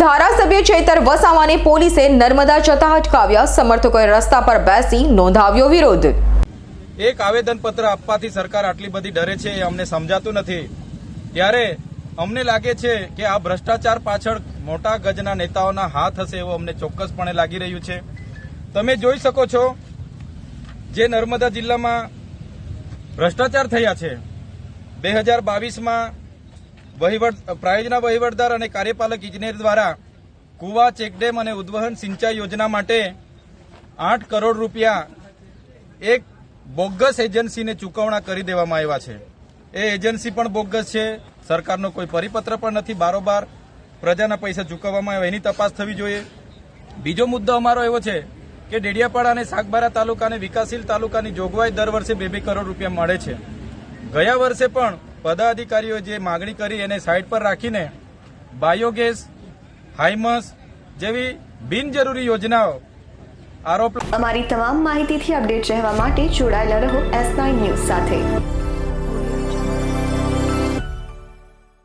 ધારાસભ્ય ચેતર વસાવાને પોલીસે નર્મદા જતા અટકાવ્યા. સમર્થકોએ રસ્તા પર બેસી નોંધાવ્યો વિરોધ. એક આવેદનપત્ર આપવાથી સરકાર આટલી બધી ડરે છે એ અમને સમજાતું નથી. ત્યારે અમને લાગે છે કે આ ભ્રષ્ટાચાર પાછળ મોટા ગજના નેતાઓના હાથ હશે એવું અમને ચોક્કસપણે લાગી રહ્યું છે. તમે જોઈ શકો છો જે નર્મદા જિલ્લામાં ભ્રષ્ટાચાર થયા છે. બે હજાર બાવીસમાં વહીવટ પ્રાયોજના વહીવટદાર અને કાર્યપાલક ઇજનેર દ્વારા કુવા, ચેકડેમ અને ઉદ્વહન સિંચાઈ યોજના માટે આઠ કરોડ રૂપિયા એક બોગસ એજન્સીને ચૂકવણા કરી દેવામાં આવ્યા છે. એ એજન્સી પણ બોગસ છે. સરકારનો કોઈ પરિપત્ર પણ નથી. બારોબાર પ્રજાના પૈસા ચૂકવવામાં આવ્યા. એની તપાસ થવી જોઈએ. બીજો મુદ્દો અમારો એવો છે કે ડેડિયાપાડા અને સાગબારા તાલુકા અને વિકાસશીલ તાલુકાની જોગવાઈ દર વર્ષે બે બે કરોડ રૂપિયા મળે છે. ગયા વર્ષે પણ પદાધિકારીઓ જે માગણી કરી એને સાઈડ પર રાખીને બાયોગેસ હાઇમસ જેવી બિનજરૂરી યોજનાઓ આરોપ અમારી તમામ માહિતીથી અપડેટ રહેવા માટે જોડાયેલા રહો એસ ન્યૂઝ સાથે.